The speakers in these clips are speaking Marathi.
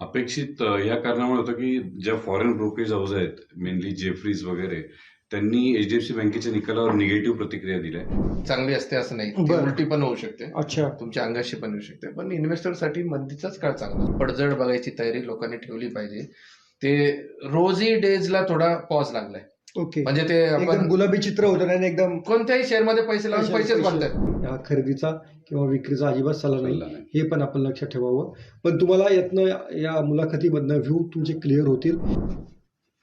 अपेक्षित या कारणामुळे होतं की ज्या फॉरेन ब्रोकरेज हाऊस आहेत मेनली जेफ्रीज वगैरे त्यांनी एचडीएफसी बँकेच्या निकालावर निगेटिव्ह प्रतिक्रिया दिल्या चांगली असते असं नाही. ती. उलटी पण होऊ शकते. अच्छा. तुमच्या अंगाशी पण येऊ शकते. पण इन्व्हेस्टरसाठी मंदीचाच काळ चांगला पडझड बघायची तयारी लोकांनी ठेवली पाहिजे. ते रोजी डेजला थोडा पॉज लागलाय. ओके म्हणजे ते एकदम आपण गुलाबी चित्र होतं आणि एकदम कोणत्याही शेअरमध्ये पैसे लावून पैसे- पैसेच बनतात खरेदीचा किंवा विक्रीचा अजिबात सल्ला नाही. सल्ला नाही. हे पण आपण लक्षात ठेवावं. पण तुम्हाला यातनं या मुलाखतीमधनं व्ह्यू तुमचे क्लिअर होतील.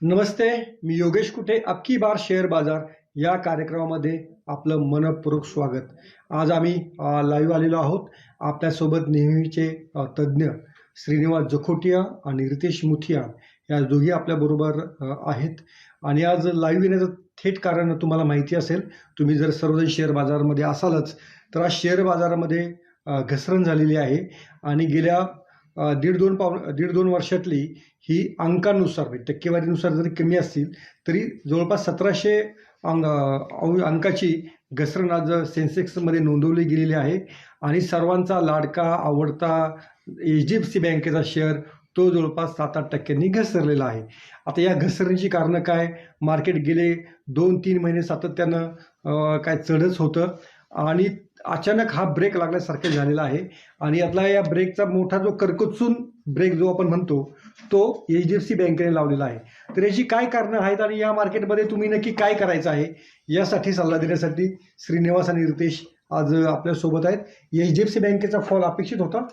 नमस्ते मी योगेश कुठे? अख्खी बार शेअर बाजार या कार्यक्रमामध्ये आपलं मनपूर्वक स्वागत. आज आम्ही लाईव्ह आलेलो आहोत आपल्यासोबत नेहमीचे अ, तज्ज्ञ श्रीनिवास जखोटिया आणि रितेश मुथिया. या दोघी आपल्याबरोबर अ, आहेत. आणि आज लाईव्ह येण्याचं थेट कारण तुम्हाला माहिती असेल तुम्ही जर सर्वजण शेअर बाजारामध्ये असालच तर आज शेअर बाजारामध्ये घसरण झालेली आहे. आणि गेल्या दीड दोन पाव दीड दोन वर्षातली ही अंकानुसार म्हणजे टक्केवारीनुसार जरी कमी असतील तरी जवळपास सतराशे अंग अंकाची घसरण आज सेन्सेक्समध्ये नोंदवली गेलेली आहे. आणि सर्वांचा लाडका आवडता एच डी एफ सी बँकेचा शेअर तो जवळपास सात आठ टक्क्यांनी घसरलेला आहे. आता या घसरणीची कारणं काय? मार्केट गेले दोन तीन महिने सातत्यानं काय चढच होतं आणि अचानक हा ब्रेक लागल्यासारखं झालेला आहे आणि यातला या ब्रेकचा मोठा जो कर्कचून ब्रेक जो आपण म्हणतो तो एच डी एफ सी बँकेने लावलेला आहे. तर याची काय कारणं आहेत आणि या मार्केटमध्ये तुम्ही नक्की काय करायचं आहे यासाठी सल्ला देण्यासाठी श्रीनिवास आणि रितेश आज आपल्यासोबत आहेत. एच डी एफ सी बँकेचा फॉल अपेक्षित होता?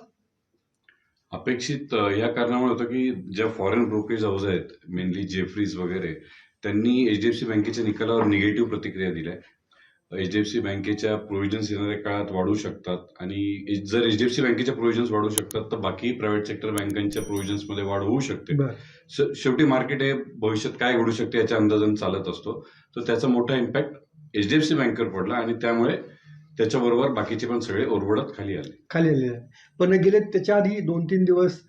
अपेक्षित या कारणामुळे होतं की ज्या फॉरेन ब्रोकरेज हाऊस आहेत मेनली जेफ्रीज वगैरे त्यांनी एचडीएफसी बँकेच्या निकालावर निगेटिव्ह प्रतिक्रिया दिल्या. एचडीएफसी बँकेच्या प्रोव्हिजन्स येणाऱ्या काळात वाढू शकतात आणि एच- जर एचडीएफसी बँकेच्या प्रोव्हिजन्स वाढू शकतात तर बाकी प्रायव्हेट सेक्टर बँकांच्या प्रोव्हिजन्समध्ये वाढ होऊ शकते. शेवटी मार्केट हे भविष्यात काय घडू शकते याच्या अंदाजाने चालत असतो. तर त्याचा मोठा इम्पॅक्ट एचडीएफसी बँकेवर पडला आणि त्यामुळे त्याच्याबरोबर बाकीचे पण सगळे ओरबडत खाली आले. खाली आलेले आहे पण गेले त्याच्या आधी दोन तीन दिवस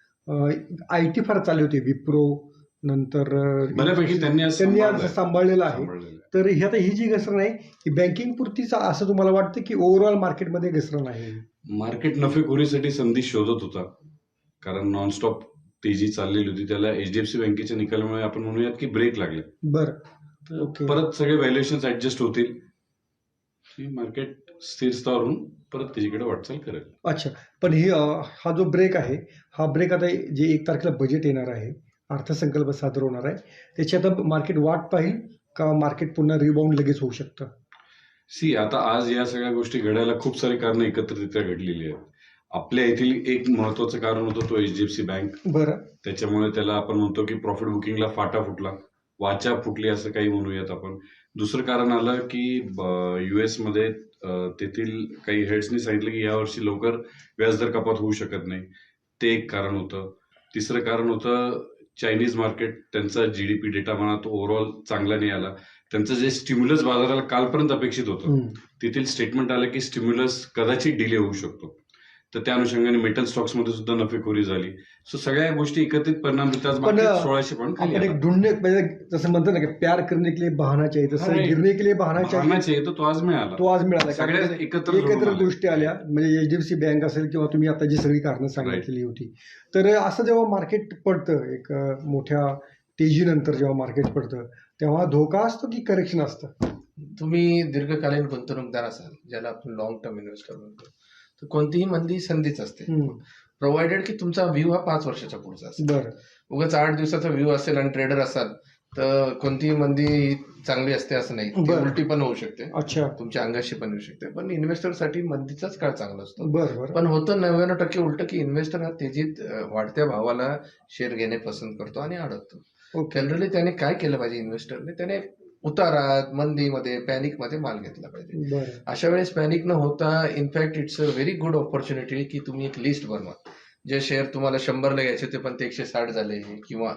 आय टी फार चालले होते विप्रो नंतर अं, बऱ्यापैकी त्यांनी आज त्यांनी आज सांभाळलंय. सांभाळलेलं आहे. तर ही आता ही जी घसरण आहे ही बँकिंग पुरतीच असं तुम्हाला वाटतं की ओव्हरऑल मार्केटमध्ये घसरण आहे? मार्केट नफेखोरीसाठी संधी शोधत होता. कारण नॉनस्टॉप तेजी चाललेली होती. त्याला एचडीएफसी बँकेच्या निकालामुळे आपण म्हणूयात की ब्रेक लागले. बरं. ओके. परत सगळे व्हॅल्युएशन ऍडजस्ट होतील. मार्केट स्थिर स्तरावरून परत त्याच्याकडे वाटचाल करेल. अच्छा. पण ही हा जो ब्रेक आहे हा ब्रेक आता जे एक तारखेला बजेट येणार आहे अर्थसंकल्प सादर होणार आहे त्याची आता मार्केट वाट पाहिल का मार्केट पुन्हा रिबाउंड लगेच होऊ शकतं? सी आता आज या सगळ्या गोष्टी घडायला खूप सारे कारण एकत्रितरित्या घडलेली आहेत. आपल्या येथील एक महत्वाचं कारण होतं तो एचडीएफसी बँक बरं. त्याच्यामुळे त्याला आपण म्हणतो की प्रॉफिट बुकिंगला फाटा फुटला. वाचा फुटली असं काही म्हणूयात आपण. दुसरं कारण आलं की युएसमध्ये अं, तेथील काही हेड्सनी सांगितलं की यावर्षी लवकर व्याजदर कपात होऊ शकत नाही. ते एक कारण होतं. तिसरं कारण होतं चायनीज मार्केट त्यांचा जीडीपी डेटा म्हणा तो ओव्हरऑल चांगला नाही आला. त्यांचं जे स्टिम्युलस बाजाराला कालपर्यंत अपेक्षित होतं. तेथील स्टेटमेंट आलं की स्टिम्युलस कदाचित डिले होऊ शकतो. तर त्या अनुषंगाने मेटल स्टॉक्समध्ये सुद्धा नफेखोरी झाली. सो सगळ्या गोष्टी एकत्रित परिणाम सोळाशे पण म्हणजे जसं म्हणतो ना की प्यार करने के लिए बहाना चाहिए तसं. गिरने के लिए बहाना चाहिए तो तो आज मिळाला. तो आज मिळाला. सगळ्या कारण एकत्र एकत्र आल्या. गोष्टी आल्या. म्हणजे एचडीएफसी बँक असेल किंवा तुम्ही आता जी सगळी कारणं सांगितलेली होती. तर असं जेव्हा मार्केट पडतं एक मोठ्या तेजीनंतर जेव्हा मार्केट पडतं तेव्हा धोका असतो की करेक्शन असतं? तुम्ही दीर्घकालीन गुंतवणूकदार असाल ज्याला आपण लॉंग टर्म इन्व्हेस्टर म्हणतो. तर कोणतीही मंदी संधीच असते. हम्म. प्रोव्हाइडेड की तुमचा व्ह्यू हा पाच वर्षाच्या पुढचा असेल. बरं. उगाच आठ दिवसाचा व्ह्यू असेल आणि ट्रेडर असाल तर कोणतीही मंदी चांगली असते असं नाही. उलटी पण होऊ शकते. अच्छा. तुमच्या अंगाशी पण येऊ शकते. पण इन्व्हेस्टरसाठी मंदीचाच काळ चांगला असतो. पण होतं नव्याण्णव टक्के उलट की इन्व्हेस्टर हा तेजीत वाढत्या भावाला शेअर घेणे पसंत करतो आणि अडकतो. जनरली त्याने काय केलं पाहिजे इन्व्हेस्टरने त्याने उतारात मंदीमध्ये पॅनिकमध्ये माल घेतला पाहिजे. अशा वेळेस पॅनिक न होता in fact it's a very good opportunity की तुम्ही एक लिस्ट बनवा. जे शेअर तुम्हाला शंभरला घ्यायचे ते पण ते एकशे साठ झाले किंवा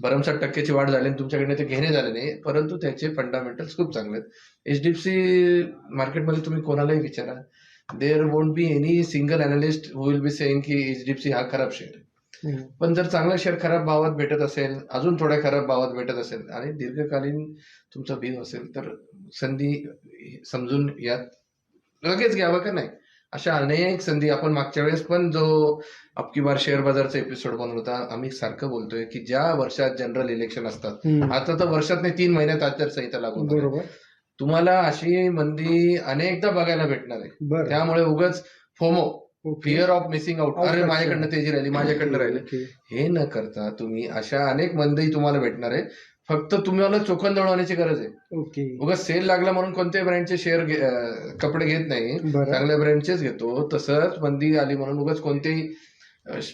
भरमसाठ टक्क्याची वाढ झाली आणि तुमच्याकडे ते घेणे झाले नाही परंतु त्याचे फंडामेंटल्स खूप चांगले आहेत. एच डी एफ सी मार्केटमध्ये तुम्ही कोणालाही विचारा. There won't be any single analyst who will be saying की एच डी एफ सी हा खराब शेअर आहे. पण जर चांगला शेअर खराब भावात भेटत असेल अजून थोड्या खराब भावात भेटत असेल आणि दीर्घकालीन तुमचा व्ह्यू असेल तर संधी समजून यात लगेच घ्यावं का नाही अशा अनेक संधी आपण मागच्या वेळेस पण जो अबकी बार शेअर बाजारचा एपिसोड बनवला होता आम्ही सारखं बोलतोय की ज्या वर्षात जनरल इलेक्शन असतात. आता तर वर्षात नाही तीन महिन्यात आचारसंहिता लागू होणार आहे. बरोबर तुम्हाला अशी मंदी अनेकदा बघायला भेटणार आहे त्यामुळे उगाच FOMO. Fear of missing out अरे माझ्याकडनं तेजी राहिली माझ्याकडनं राहिली. हे न करता तुम्ही अशा अनेक मंदी तुम्हाला भेटणार आहे फक्त तुम्हाला चोखंद दळवण्याची गरज आहे. ओके उगाच सेल लागला म्हणून कोणत्याही ब्रँडचे शेअर कपडे घेत नाही. चांगल्या ब्रँडचेच घेतो. तसंच मंदी आली म्हणून उगाच कोणतेही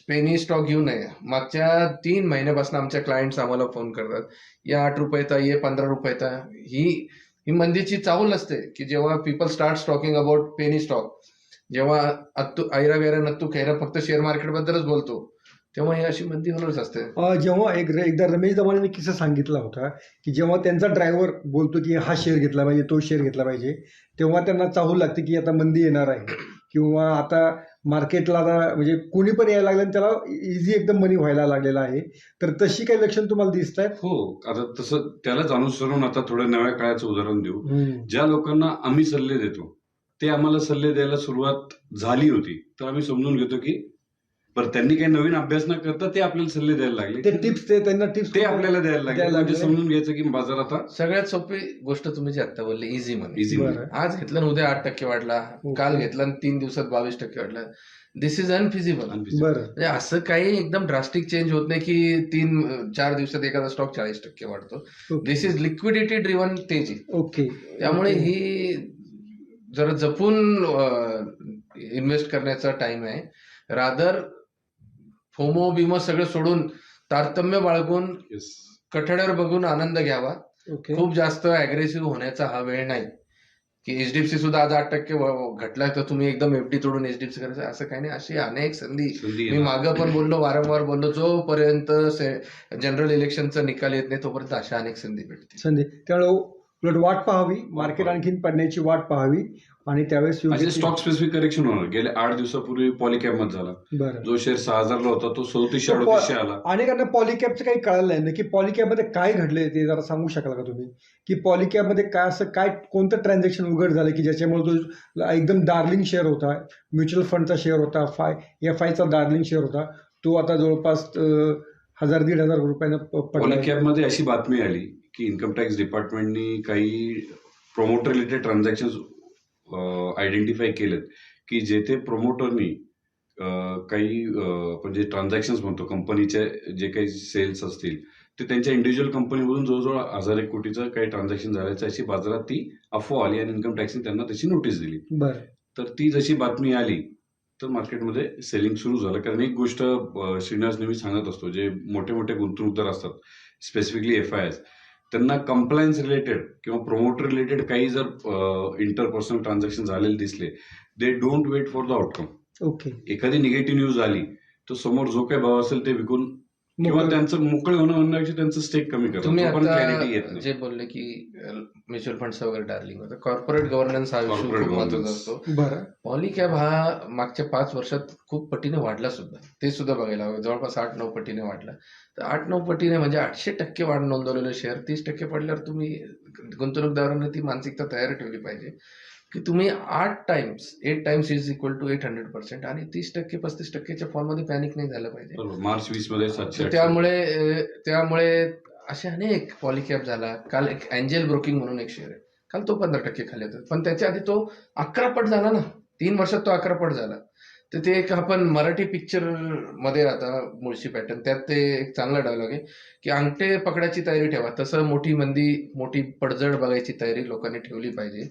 पेनी स्टॉक घेऊ नये. मागच्या तीन महिन्यापासून आमच्या क्लायंट्स आम्हाला फोन करतात. या आठ रुपयेता ये पंधरा रुपयेता ही ही मंदीची चाहूल असते की जेव्हा people start stocking about penny stock जेव्हा अत्तू ऐरा गैरा नत्तू खैरा फक्त शेअर मार्केट बद्दलच बोलतो तेव्हा ही अशी मंदी होणारच असते. अ, जेव्हा एक एकदा रमेश दमाने किस्सा सांगितला होता की जेव्हा त्यांचा ड्रायव्हर बोलतो की हा शेअर घेतला पाहिजे तो शेअर घेतला पाहिजे तेव्हा त्यांना चाहूल लागते की आता मंदी येणार आहे. किंवा आता मार्केटला आता म्हणजे कोणी पण यायला लागलं आणि त्याला इझी एकदम मनी व्हायला लागलेला आहे. तर तशी काही लक्षण तुम्हाला दिसत आहेत? हो आता तसं त्यालाच अनुसरून आता थोडं नव्या काळाचं उदाहरण देऊ. ज्या लोकांना आम्ही सल्ले देतो ते आम्हाला सल्ले द्यायला सुरुवात झाली होती. तर आम्ही समजून घेतो की बरं त्यांनी काही नवीन अभ्यास न करता ते आपल्याला सल्ले द्यायला लागले. ते टिप्स ते त्यांना टिप्स ते आपल्याला द्यायला लागले. द्यायला म्हणजे लागले. समजून घ्यायचं की बाजार आता सगळ्यात सोपी गोष्ट तुम्ही जी आता बोलली इझी मनी इझी बरं. आज घेतलं आणि उद्या आठ टक्के वाढला. काल घेतला आणि तीन दिवसात बावीस टक्के वाढला. दिस इज अनफिजिबल बरं. म्हणजे असं काही एकदम ड्रास्टिक चेंज होत नाही की तीन चार दिवसात एखादा स्टॉक चाळीस टक्के वाढतो. दिस इज लिक्विडिटी ड्रिव्हन तेजी. ओके. त्यामुळे ही जरा जपून इन्व्हेस्ट करण्याचा टाइम आहे. रादर फोमो बिमो सगळं सोडून तारतम्य बाळगून. कठड्यावर बघून आनंद घ्यावा. खूप जास्त अग्रेसिव्ह होण्याचा हा वेळ नाही. की एचडीएफसी सुद्धा आज आठ टक्के व- घटला तर तुम्ही एकदम एफडी तोडून एचडीएफसी करायचं असं काही नाही. अशी अनेक संधी. मी. मागं पण बोललो वारंवार बोललो जोपर्यंत जनरल इलेक्शनचा निकाल येत नाही तोपर्यंत अशा अनेक संधी भेटतील. संधी. त्यामुळे उलट वाट पाहावी मार्केट आणखीन पडण्याची वाट पाहावी आणि त्यावेळेस स्टॉक स्पेसिफिक करेक्शन होणार. गेल्या आठ दिवसापूर्वी पॉलिकॅपमध्ये झाला. जो शेअर सहा हजारला होता तो पॉ- अडतीसशे आला. अनेकांना पॉलिकॅपचं काही कळालं नाही नक्की पॉलिकॅपमध्ये काय घडलंय ते जरा सांगू शकाल का तुम्ही? की पॉलिकॅपमध्ये काय असं काय कोणतं ट्रान्झॅक्शन उघड झालं की ज्याच्यामुळे तो एकदम डार्लिंग शेअर होता म्युच्युअल फंडचा शेअर होता फाय एफ आयचा डार्लिंग शेअर होता तो आता जवळपास हजार दीड हजार रुपयानं पॉलिकॅपमध्ये अशी बातमी आली की इन्कम टॅक्स डिपार्टमेंटनी काही प्रमोटर रिलेटेड ट्रान्झॅक्शन आयडेंटिफाय केलेत की जेथे प्रमोटरनी काही आपण जे ट्रान्झॅक्शन म्हणतो कंपनीचे जे काही सेल्स असतील ते त्यांच्या इंडिव्हिज्युअल कंपनीमधून जवळजवळ हजार एक कोटीचं काही ट्रान्झॅक्शन झाल्याचं अशी बाजारात ती अफवा आली आणि इन्कम टॅक्सने त्यांना त्याची नोटीस दिली. बरं. तर ती जशी बातमी आली तर मार्केटमध्ये सेलिंग सुरू झालं. कारण एक गोष्ट श्रीनिवास नेहमी सांगत असतो जे मोठे मोठे गुंतवणूकदार असतात स्पेसिफिकली एफ आय एस त्यांना कंप्लायन्स रिलेटेड किंवा प्रमोटर रिलेटेड काही जर इंटरपर्सनल ट्रान्झॅक्शन झालेले दिसले they don't wait for the outcome okay एखादी निगेटिव्ह न्यूज आली तर समोर जो काही भाव असेल ते विकून किंवा त्यांचं मोकळे होणं म्हणण्यापेक्षा त्यांचं स्टेक कमी करतात तुम्ही आता जे बोलले की म्युच्युअल फंड्स वगैरे डार्लिंग होतं. कॉर्पोरेट गव्हर्नन्स हा खूप महत्त्वाचा. असतो. बरं. पॉलिकॅब हा मागच्या पाच वर्षात खूप पटीने वाढला सुद्धा. ते सुद्धा बघायला हवं. जवळपास आठ नऊ पटीने वाढला. तर आठ नऊ पटीने म्हणजे आठशे टक्के वाढ नोंदवलेलं शेअर तीस टक्के पडल्यावर तुम्ही गुंतवणूकदारांनी ती मानसिकता तयार ठेवली पाहिजे. की तुम्ही आठ times eight times is equal to eight hundred percent आणि तीस टक्के पस्तीस टक्केच्या फॉर्ममध्ये पॅनिक नाही झालं पाहिजे. मार्च वीसमध्ये. त्यामुळे त्यामुळे असे अनेक पॉलिकॅप झाला. काल एक अँजेल ब्रोकिंग म्हणून एक शेअर आहे. काल तो पंधरा टक्के खाली होता. पण त्याच्या आधी तो अकरा पट झाला ना. तीन वर्षात तो अकरा पट झाला. तर ते एक आपण मराठी पिक्चरमध्ये राहता मुळशी पॅटर्न त्यात ते एक चांगला डायलॉग आहे की अंगठे पकडायची तयारी ठेवा. तसं मोठी मंदी मोठी पडझड बघायची तयारी लोकांनी ठेवली पाहिजे.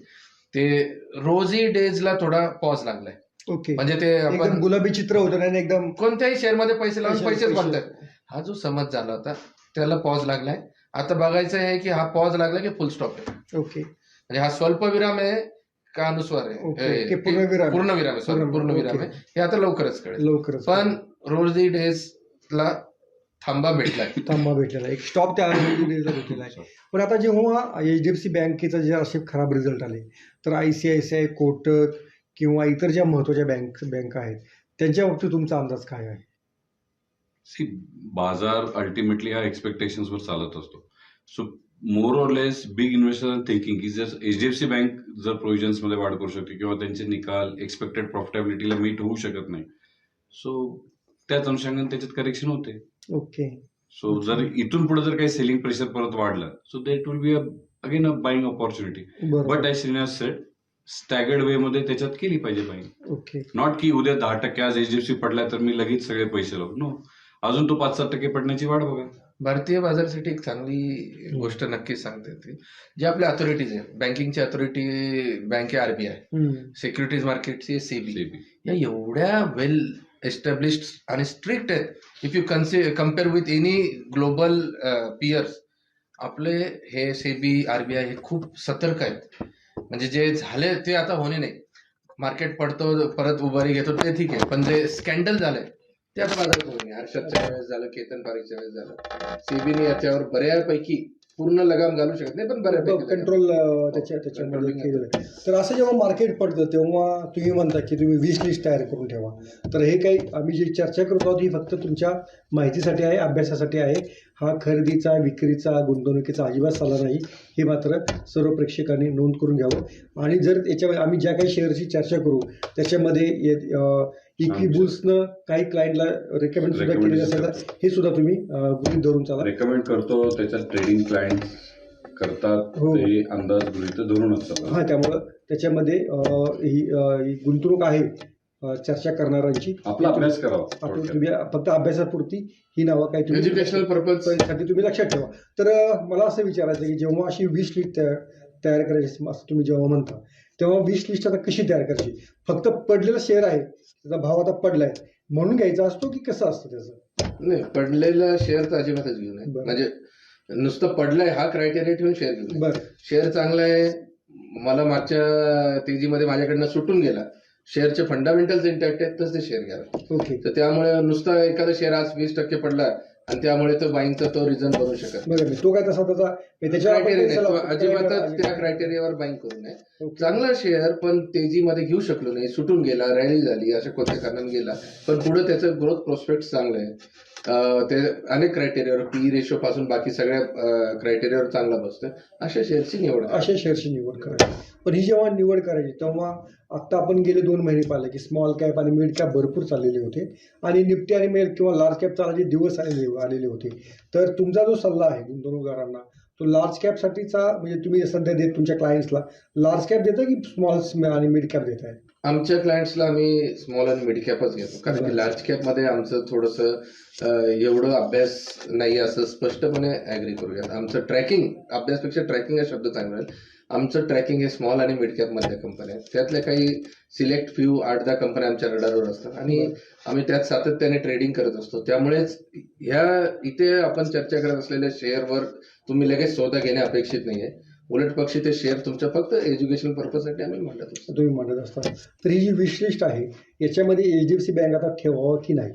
ते रोजी डेजला थोडा पॉज लागलाय. ओके. म्हणजे ते एकदम आपण गुलाबी चित्र होतं आणि एकदम कोणत्याही शेअरमध्ये पैसे लावून पैसे- पैसेच पैसे- बनतात हा जो समज झाला होता त्याला पॉज लागलाय. आता बघायचं आहे की हा पॉज लागला की फुल स्टॉप आहे. ओके. म्हणजे हा स्वल्पविराम आहे का अनुस्वार ओके आहे पूर्णविराम. पूर्णविराम आहे पूर्ण- पूर्णविराम ओके. आहे. हे आता लवकरच कळेल. लवकरच पण रोजी डेज ला थांबा भेटलाय. थांबा भेटलेला आहे. एक स्टॉप त्या भेटलेला आहे. पण आता जेव्हा एच डी एफ सी बँकेचा जे असे खराब रिझल्ट आले तर I C I C I Kotak किंवा इतर ज्या महत्त्वाच्या बँक बँका आहेत त्यांच्या बाबतीत तुमचा अंदाज काय आहे? सी बाजार अल्टिमेटली हा expectations वर चालत असतो. So more or less big investor thinking की जर एचडीएफसी बँक जर प्रोव्हिजन्समध्ये वाढ करू शकते किंवा त्यांचे निकाल एक्सपेक्टेड प्रॉफिटेबिलिटीला मीट होऊ शकत नाही. सो त्याच अनुषंगाने त्याच्यात करेक्शन होते. ओके सो जर इथून पुढे जर काही सेलिंग प्रेशर परत वाढलं so that will be again a buying opportunity but I Srinivas set staggered way मध्ये त्याच्यात केली पाहिजे बाईंग ओके नॉट की उद्या दहा टक्के आज एचडीएफसी पडला तर मी लगेच सगळे पैसे लावू. नो अजून तो पाच सात टक्के पडण्याची वाट बघा. भारतीय बाजारासाठी एक चांगली गोष्ट नक्कीच सांगता येतील जे आपल्या अथॉरिटीज आहे बँकिंगची अथॉरिटी बँक आहे आरबीआय. सिक्युरिटीज मार्केटची सेबी या एवढ्या वेल एस्टॅब्लिश्ड आणि स्ट्रिक्ट आहेत if you कन्सि compare with any global peers आपले हे सेबी आरबीआय हे खूप सतर्क आहेत. म्हणजे जे झाले ते आता होणे नाही. मार्केट पडतो परत उभारी घेतो ते ठीक आहे. पण जे स्कॅन्डल झालंय ते आता बाजारात होऊ नये. हर्षदच्या वेळेस झालं केतन पारीच्या वेळेस झालं. सेबीने याच्यावर बऱ्यापैकी पूर्ण लगाम घालू शकत नाही पण बऱ्यापैकी. कंट्रोल त्याच्या त्याच्यामध्ये Controlling केलेलं आहे. तर असं जेव्हा मार्केट पडतं तेव्हा तुम्ही म्हणता की तुम्ही वीस लिस्ट तयार करून ठेवा. तर हे काही आम्ही जी चर्चा करत आहोत ही फक्त तुमच्या माहितीसाठी आहे अभ्यासासाठी आहे. हा खरेदीचा विक्रीचा गुंतवणुकीचा अजिबात सल्ला नाही. हे मात्र सर्व प्रेक्षकांनी नोंद करून घ्यावं. आणि जर याच्या आम्ही ज्या काही शेअरची चर्चा करू त्याच्यामध्ये इक्वी बुल्सनं काही क्लायंटला रेकमेंड सुद्धा केलेलं असेल तर हे सुद्धा तुम्ही अं, गृहीत धरून चाला. रेकमेंड करतो त्याच्यात ट्रेडिंग क्लायंट करतात हो. ते अंदाज गृहित धरूनच चालतात हा त्यामुळं त्याच्यामध्ये अं, ही अं, ही गुंतवणूक आहे अं, चर्चा करणाऱ्यांची. आपला अभ्यास करावा आपण थोडक्यात. तुम्ही फक्त अभ्यासापुरती ही नावं काही तुम्ही एज्युकेशनल पर्पजसाठी तुम्ही लक्षात ठेवा. तर अं, मला असं विचारायचं आहे की जेव्हा अशी वीस लिस्ट तयार तयार करायची असं तुम्ही जेव्हा म्हणता तेव्हा वीस लिस्ट आता कशी तयार करायची फक्त पडलेला शेअर आहे त्याचा भाव आता पडलाय. म्हणून घ्यायचा असतो की कसं असतं त्याचं? नाही पडलेला शेअर तर अजिबातच घेऊ नये. बरं. म्हणजे नुसतं पडलंय हा क्रायटेरिया ठेवून शेअर घेऊ नये. बरं. शेअर चांगला आहे मला मागच्या तेजीमध्ये माझ्याकडनं सुटून गेला. शेअरचे फंडामेंटल्स इंटॅक्ट आहेत तर ते शेअर घ्यावे. ओके. तर त्यामुळे नुसता एखादा शेअर आज वीस टक्के पडला आणि त्यामुळे तो बाईंगचा तो रिझन बनू शकत बरं मी तो काय तसा त्याचा त्याच्यावर आपण क्रायटेरिया नाही. पैसा तो लावतो. अजिबातच त्या क्रायटेरियावर बाईंग करू नये. चांगला शेअर पण तेजीमध्ये घेऊ शकलो नाही. सुटून गेला रॅली झाली अशा कोणत्या कारणाने गेला. पण पुढे त्याचं ग्रोथ प्रोस्पेक्ट चांगलं आहे ते अनेक क्रायटेरियावर पी रेशो पासून बाकी सगळ्या क्रायटेरियावर चांगला बसतो अशा शेअरची निवड अशा शेअरची निवड करायची पण ही जेव्हा निवड करायची तेव्हा आत्ता आपण गेले दोन महिने पाहिले की स्मॉल कॅप आणि मिड कॅप भरपूर चाललेले होते. आणि निफ्टी आणि मेल किंवा लार्ज कॅप चालायचे दिवस आलेले आलेले होते. तर तुमचा जो सल्ला आहे गुंतवणूकदारांना तो लार्ज कॅपसाठीचा म्हणजे तुम्ही सध्या देत तुमच्या क्लायंट्सला लार्ज कॅप देता की स्मॉल आणि मिड कॅप देत आहे आमच्या क्लायंट्सला आम्ही स्मॉल आणि मिड कॅपच घेतो. कारण की लार्ज कॅपमध्ये आमचं थोडंसं एवढं अभ्यास नाही असं स्पष्टपणे ॲग्री करूयात. आमचं ट्रॅकिंग अभ्यासपेक्षा ट्रॅकिंग हा शब्द चांगला आमचं ट्रॅकिंग हे स्मॉल आणि मिड कॅपमधल्या कंपन्या आहेत. त्यातल्या काही सिलेक्ट फ्यू आठ दहा कंपन्या आमच्या रडारवर असतात. आणि आम्ही त्यात सातत्याने ट्रेडिंग करत असतो. त्यामुळेच ह्या इथे आपण चर्चा करत असलेल्या शेअरवर तुम्ही लगेच सौदा घेणे अपेक्षित नाहीये. उलट पक्षी ते शेअर तुमच्या फक्त एज्युकेशन पर्पजसाठी आम्ही मांडत असतो. तुम्ही म्हणत असता. तर ही जी विश लिस्ट आहे याच्यामध्ये H D F C bank आता ठेवावं की नाही?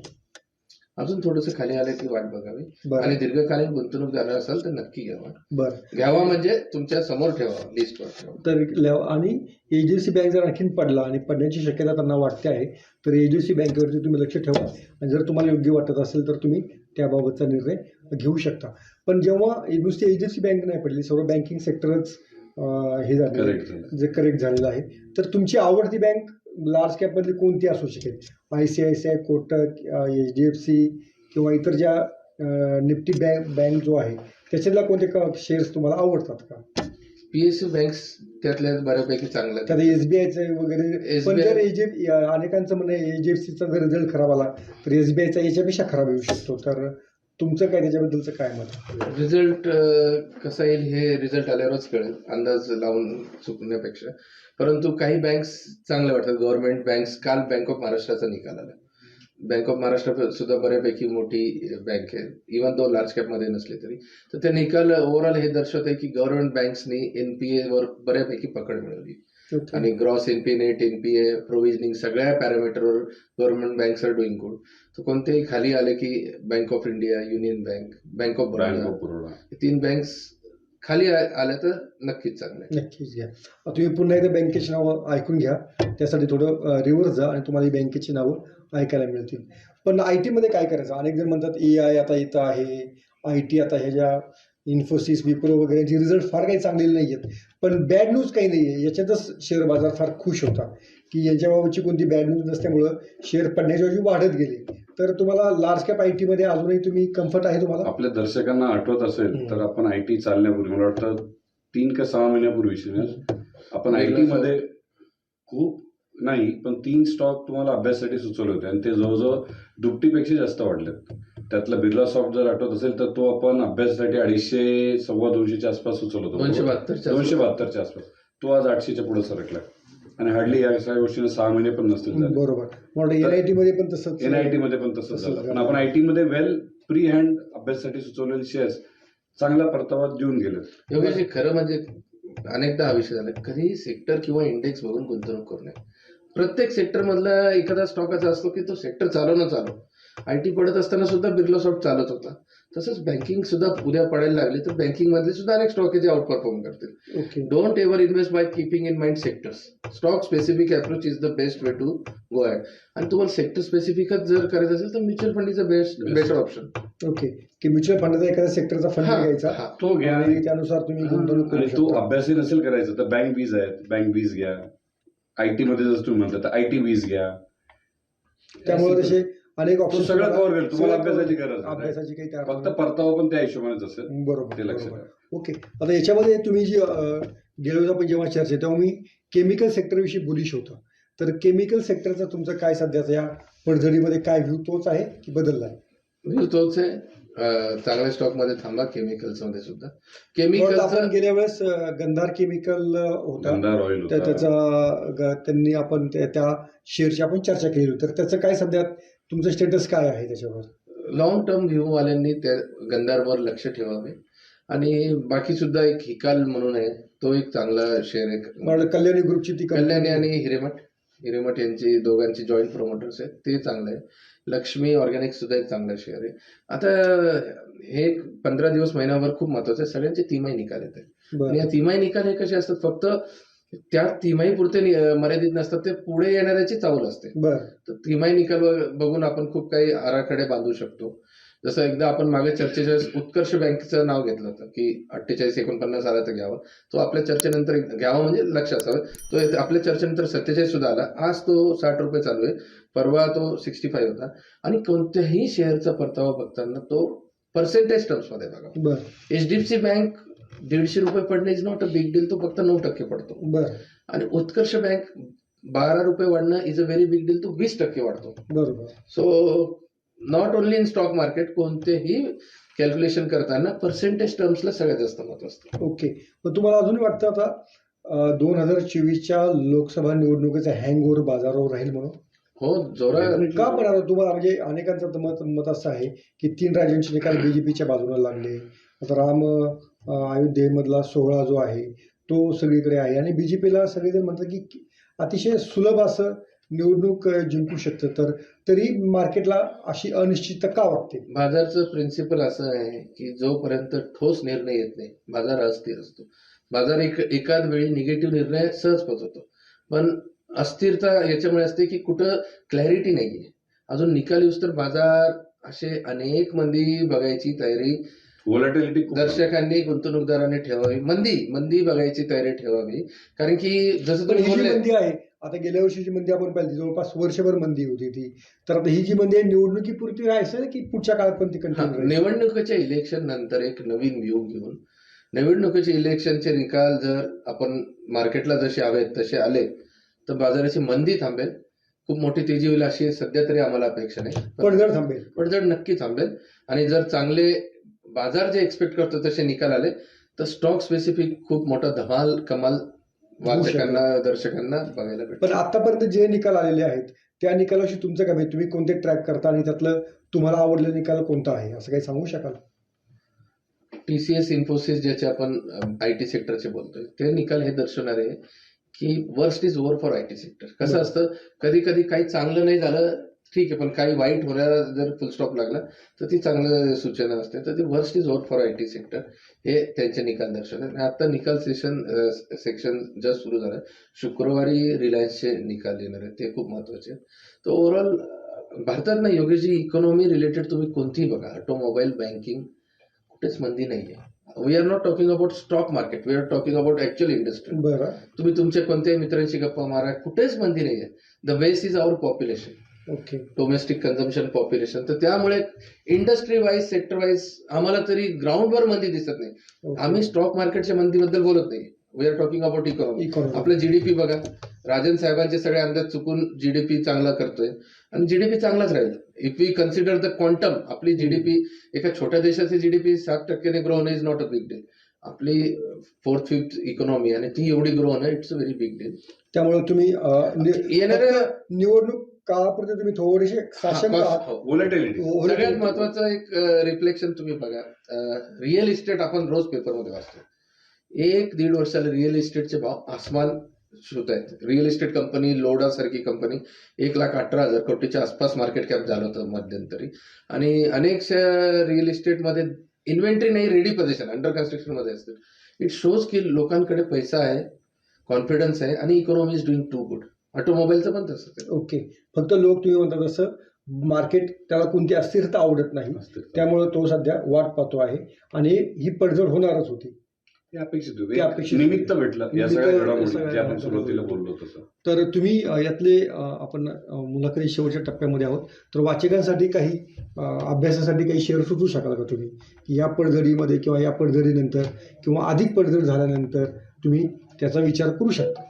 अजून थोडंसं खाली आलं की वाट बघावी. बरं. आणि दीर्घकालीन गुंतवणूक झालं असेल तर नक्की घ्यावा. बरं. घ्यावा म्हणजे तुमच्यासमोर ठेवा लिस्टवर ठेवा तर आणि H D F C bank जर आणखीन पडला आणि पडण्याची शक्यता त्यांना वाटते आहे तर एच डी एफ सी बँकेवरती तुम्ही लक्ष ठेवा. आणि जर तुम्हाला योग्य वाटत असेल तर तुम्ही त्याबाबतचा निर्णय घेऊ शकता. पण जेव्हा नुसती H D F C bank नाही पडली सर्व बँकिंग सेक्टरच हे झालं. जे करेक्ट झालेलं आहे. तर तुमची आवडती बँक लार्ज कॅपमधली कोणती असू शकेल? I C I C I Kotak H D F C किंवा इतर ज्या निफ्टी बँक बँक जो आहे त्याच्यातल्या कोणते शेअर्स तुम्हाला आवडतात का? पीएसयू बँक्स त्यातल्या बऱ्यापैकी चांगल्या. त्यात एसबीआयचं वगैरे पण जर एच अनेकांचं म्हणणं एच डी एफ सीचा जर रिझल्ट खराब आला तर एसबीआयचा याच्यापेक्षा खराब येऊ शकतो. तर तुमचं काय त्याच्याबद्दलचं काय मत? रिझल्ट कसा येईल हे रिझल्ट आल्यावरच कळेल अंदाज लावून चुकण्यापेक्षा. परंतु काही बँक्स चांगल्या वाटतात. गव्हर्नमेंट बँक्स काल बँक ऑफ महाराष्ट्राचा निकाल आला. बँक ऑफ महाराष्ट्र सुद्धा बऱ्यापैकी मोठी बँक आहे. इव्हन दो लार्ज कॅपमध्ये नसले तरी. तर ते निकाल ओव्हरऑल हे दर्शवत आहे की गव्हर्नमेंट बँक्सनी एनपीए वर बऱ्यापैकी पकड मिळवली. आणि gross NPA net NPA provisioning सगळ्या पॅरामीटरवर government banks are doing good कोणतेही खाली आले की bank of India union bank bank of Baroda of Baroda हे तीन बँक्स खाली आल्या तर नक्कीच चांगलं. नक्कीच घ्या. तुम्ही पुन्हा एकदा बँकेची नावं ऐकून घ्या. त्यासाठी थोडं रिव्हर्स जा आणि तुम्हाला ही बँकेची नावं ऐकायला मिळतील. पण आय टीमध्ये काय करायचं? अनेक जण म्हणतात ए आय आता येतं आहे. आय टी आता ह्या ज्या इन्फोसिस विप्रो वगैरे यांचे रिझल्ट फार काही चांगलेले नाही आहेत पण बॅड न्यूज काही नाही आहे याच्यातच शेअर बाजार फार खुश होता की यांच्याबाबतची कोणती बॅड न्यूज नसल्यामुळं शेअर पडण्याच्या ऐवजी वाढत गेले. तर तुम्हाला लार्ज कॅप आय टीमध्ये अजूनही तुम्ही कम्फर्ट आहे तुम्हाला? आपल्या दर्शकांना आठवत असेल. तर आपण आय टी चालण्यापूर्वी मला वाटतं तीन का सहा महिन्यापूर्वी आपण आय टी मध्ये खूप नाही पण तीन स्टॉक तुम्हाला अभ्यासासाठी सुचवले होते. आणि ते जवळजवळ दुपटीपेक्षा जास्त वाढलेत. त्यातला बिर्ला सॉफ्ट जर आठवत असेल तर तो आपण अभ्यासासाठी अडीचशे सव्वा दोनशेच्या आसपास सुचवलं होतं. दोनशे बहात्तरच्या दोनशे बहात्तरच्या आसपास. तो आज आठशेच्या पुढे सरकला आणि हार्डली या सगळ्या गोष्टीने सहा महिने पण नसतील झाले. बरोबर. मला एन आय टीमध्ये पण तसंच एनआयटी मध्ये पण तसंच झालं. पण. आपण आयटी मध्ये वेल प्री हँड अभ्यासासाठी सुचवलेले शेअर्स चांगला परतावा देऊन गेले योगेश खरं म्हणजे अनेकदा हा विषय झाला. कधी सेक्टर किंवा इंडेक्स बघून गुंतवणूक करू नये. प्रत्येक सेक्टर मधला एखादा स्टॉक असा असतो की तो सेक्टर चालव ना चालव आय टी पडत असताना सुद्धा बिर्ला सॉफ्ट चालत होता. तसंच बँकिंग सुद्धा उद्या पडायला लागली तर बँकिंग मधले सुद्धा अनेक स्टॉक आहे जे आउट परफॉर्म करतील. Okay don't ever invest by keeping in mind sectors stock specific approach is the best way to go at आणि तुम्हाला सेक्टर स्पेसिफिकच जर करायचं असेल तर mutual fund is a best. Best option okay की म्युच्युअल फंडाचा एखाद्या सेक्टरचा फंड घ्यायचा तो घ्या. आणि त्यानुसार तुम्ही गुंतवणूक करू तो अभ्यासही नसेल करायचा तर बँक वीज आहेत. बँक वीज घ्या. आयटी मध्ये जसं तुम्ही म्हणता तर आयटी वीज घ्या. त्यामुळे तसे अनेक तो ऑप्शन सगळं कव्हर होईल तुम्हाला अभ्यासाची गरज नाही. अभ्यासाची काही फक्त परतावा पण त्या हिशोबानेच असेल. बरोबर ते लक्षात. ओके. आता याच्यामध्ये तुम्ही जी वेळेस आपण जेव्हा चर्चा तेव्हा मी केमिकल सेक्टरविषयी बुलिश होतो. तर केमिकल सेक्टरचा तुमचं काय सध्याचा या पडझडीमध्ये काय व्ह्यू तोच आहे की बदलला आहे? व्ह्यू तोच आहे. चांगल्या स्टॉकमध्ये थांबा केमिकल्समध्ये सुद्धा. बरं, आपण गेल्या वेळेस गंधार केमिकल होता. गंधार ऑइल त्या होता. त्याचा त्यांनी आपण त्या- त्या शेअरची आपण चर्चा केली होती. तर त्याचं काय सध्या तुमचं स्टेटस काय आहे त्याच्यावर? लॉंग टर्म व्ह्यू वाल्यांनी त्या गंधारवर लक्ष ठेवावे. आणि बाकी सुद्धा एक हिकाल म्हणून आहे तो एक चांगला शेअर आहे. कल्याणी ग्रुपची ती कल्याणी आणि हिरेमठ. हिरेमठ यांची दोघांची जॉईंट प्रमोटर्स आहेत ते चांगलं आहे. लक्ष्मी ऑर्गॅनिक सुद्धा एक चांगला शेअर आहे. आता हे पंधरा दिवस महिनाभर खूप महत्वाचं आहे. सगळ्यांचे तिमाही निकाल येत आहेत. आणि या तिमाही निकाल हे कसे असतात? फक्त त्या तिमाही पुरते मर्यादित नसतात ते पुढे येणाऱ्याची चावल असते. बरं. तर तिमाही निकाल बघून आपण खूप काही आराखडे बांधू शकतो. जसं एकदा आपण मागे चर्चेच्या उत्कर्ष बँकेचं नाव घेतलं होतं की अठ्ठेचाळीस एकोणपन्नास आला तर घ्यावा. तो आपल्या चर्चेनंतर घ्यावा म्हणजे लक्ष असावं तो आपल्या चर्चेनंतर सत्तेचाळीस सुद्धा आला. आज तो साठ रुपये चालू आहे. परवा तो सिक्स्टी फाईव्ह होता. आणि कोणत्याही शेअरचा परतावा बघताना तो पर्सेंटेज टर्म्समध्ये बघा. बरं. एचडीएफसी बँक दीडशे रुपये पडणे is not a big deal तो फक्त नऊ टक्के पडतो. बरं. आणि उत्कर्ष बँक बारा रुपये वाढणं is a very big deal तो वीस टक्के वाढतो. बरोबर. So not only in stock market कोणतेही कॅल्क्युलेशन करताना पर्सेंटेज टर्म्सला सगळ्यात जास्त महत्त्व असतं. ओके पण तुम्हाला अजून वाटतं आता दोन हजार चोवीसच्या लोकसभा निवडणुकीचा हँग बाजारावर राहील म्हणून? हो जोरा का पण आता तुम्हाला म्हणजे अनेकांचं मत मत असं आहे की तीन राज्यांचे निकाल बीजेपीच्या बाजूला लागले. आता राम अयोध्येमधला सोहळा जो आहे तो सगळीकडे आहे. आणि बीजेपीला सगळेजण म्हणतात की अतिशय सुलभ असं निवडणूक जिंकू शकतं. तर तरी मार्केटला अशी अनिश्चितता का वाटते? बाजारचं प्रिन्सिपल असं आहे की जोपर्यंत ठोस निर्णय येत नाही बाजार अस्थिर असतो. बाजार एक एकाच वेळी निगेटिव्ह निर्णय सहज पोचवतो. पण अस्थिरता याच्यामुळे असते की कुठं क्लॅरिटी नाहीये. अजून निकाल येऊस तर बाजार असे अनेक मंदी बघायची तयारी व्होलॅटिलिटी दर्शकांनी गुंतवणूकदारांनी ठेवावी. मंदी मंदी बघायची तयारी ठेवावी. कारण की जसं पण तुम्ही ही मंदी आहे आता गेल्या वर्षीची मंदी आपण पाहिली जवळपास वर्षभर मंदी होती ती. तर आता ही जी मंदी आहे निवडणुकीपुरती राहायचं की पुढच्या काळात पण ती कंटिन्यू राहील? निवडणुकीच्या इलेक्शन नंतर एक नवीन व्ह्यू घेऊन निवडणुकीचे इलेक्शनचे निकाल जर आपण मार्केटला जसे हवेत तसे आले तर बाजाराची मंदी थांबेल. खूप मोठी तेजी होईल अशी सध्या तरी आम्हाला अपेक्षा नाही. पण पडझड थांबेल. पडझड नक्की थांबेल. आणि जर चांगले बाजार जे एक्सपेक्ट करतो तसे निकाल आले तर स्टॉक स्पेसिफिक खूप मोठा धमाल कमाल वाचकांना दर्शकांना बघायला भेटेल पण आतापर्यंत जे निकाल आलेले आहेत त्या निकालाशी तुमचं काय म्हणजे तुम्ही कोणते ट्रॅक करता आणि त्यातलं तुम्हाला आवडलेला निकाल कोणता आहे? असं काही सांगू शकाल? टीसीएस इन्फोसिस ज्याचे आपण आय टी सेक्टरचे बोलतोय ते निकाल हे दर्शवणारे आहे की worst is over for I T sector कसं. असतं कधी कधी काही चांगलं नाही झालं ठीक आहे पण काही वाईट होण्याला जर फुल स्टॉप लागला तर ती चांगलं सूचना असते. तर ते worst is over for I T sector हे त्यांचे निकाल दर्शवतात आणि आता निकाल सेशन सेक्शन जस्ट सुरू झालं. शुक्रवारी रिलायन्सचे निकाल येणार आहेत. ते खूप महत्त्वाचे तर ओव्हरऑल भारतात ना योगेशजी इकॉनॉमी रिलेटेड तुम्ही कोणतीही बघा. ऑटोमोबाईल बँकिंग कुठेच मंदी नाही आहे we are not talking about stock market we are talking about actual industry तुम्ही तुमच्या कोणत्याही मित्रांशी गप्पा मारा. कुठेच मंदी नाही आहे the base is our population okay domestic consumption population तर त्यामुळे इंडस्ट्री वाईज सेक्टर वाईज आम्हाला तरी ग्राउंडवर मंदी दिसत नाही. आम्ही स्टॉक मार्केटच्या मंदीबद्दल बोलत नाही. We are talking about economy. आपलं जीडीपी बघा. राजन साहेबांचे सगळे अंदाज चुकून जीडीपी चांगला करतोय. आणि जीडीपी चांगलाच राहील. If we consider the quantum आपली जीडीपी एका छोट्या देशाची जीडीपी सात टक्क्याने ग्रो होणं is not a big deal आपली फोर्थ फिफ्थ इकॉनॉमी आणि ती एवढी ग्रो होणं it's a very big deal त्यामुळे तुम्ही नि- येणाऱ्या निवडणूक काळापर्यंत तुम्ही थोडेसे आहात. हो. व्होलॅटिलिटी सगळ्यात महत्वाचं एक रिफ्लेक्शन तुम्ही बघा. रिअल इस्टेट आपण रोज पेपरमध्ये वाचतो. एक दीड वर्षाला रिअल इस्टेटचे भाव आसमान शुत आहेत. रिअल इस्टेट कंपनी लोडा सारखी कंपनी एक लाख अठरा हजार कोटीच्या आसपास मार्केट कॅप झालं होतं मध्यंतरी. आणि अनेकशा रिअल इस्टेटमध्ये इन्व्हेंटरी नाही रेडी पोझिशन अंडर कन्स्ट्रक्शनमध्ये असते. इट शोज की लोकांकडे पैसा आहे कॉन्फिडन्स आहे आणि economy is doing too good ऑटोमोबाईलचं पण तसंच आहे. ओके. फक्त लोक तुम्ही म्हणता तसं मार्केट त्याला कोणती अस्थिरता आवडत नाही. त्यामुळे तो सध्या वाट पाहतो आहे. आणि ही पडझड होणारच होती. ते अपेक्षित ते होते अपेक्षित निमित्त भेटलं. या निमित्त- सगळ्या या घडामोडी सगळ्या जे आपण घडामोडी. सुरुवातीला बोललो तसं. तर तुम्ही अ, यातले अ, आपण अ, मुलाखती शेवटच्या टप्प्यामध्ये आहोत. तर वाचकांसाठी काही अ, अभ्यासासाठी काही शेअर सुचवू शकाल का तुम्ही? की या पडझडीमध्ये किंवा या पडझडीनंतर किंवा अधिक पडझड झाल्यानंतर तुम्ही त्याचा विचार करू शकता.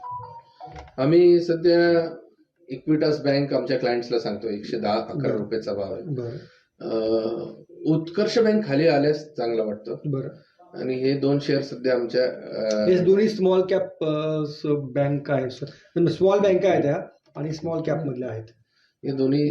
आम्ही सध्या इक्विटास बँक आमच्या क्लायंट्सला सांगतो एकशे दहा अकरा. रुपयाचा भाव आहे. उत्कर्ष बँक खाली आल्यास चांगलं वाटतं. बरं. आणि हे दोन शेअर सध्या आमच्या हे दोन्ही स्मॉल कॅप बँक आहे स्मॉल बँक आहेत त्या आणि स्मॉल कॅप मधल्या आहेत. हे दोन्ही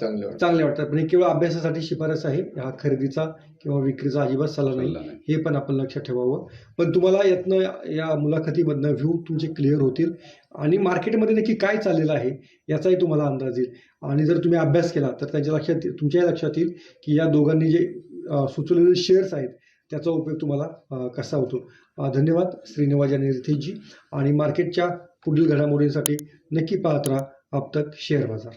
चांगले वाटतं चांगले वाटतात. पण हे केवळ अभ्यासासाठी शिफारस आहे. हा खरेदीचा किंवा विक्रीचा अजिबात सल्ला नाही. हे पण आपण लक्षात ठेवावं. पण तुम्हाला यातनं या मुलाखतीमधनं व्ह्यू तुमचे क्लिअर होतील. आणि मार्केटमध्ये नक्की काय चाललेलं आहे याचाही तुम्हाला अंदाज येईल. आणि जर तुम्ही अभ्यास केला तर त्यांच्या लक्षात तुमच्याही लक्षात येईल की या दोघांनी जे सुचवलेले शेअर्स आहेत त्याचा उपयोग तुम्हाला कसा होतो. धन्यवाद. श्रीनिवाज आणि रितेशजी आणि मार्केटच्या पुढील घडामोडींसाठी नक्की पाहत राहा. अब तक शेअर बाजार.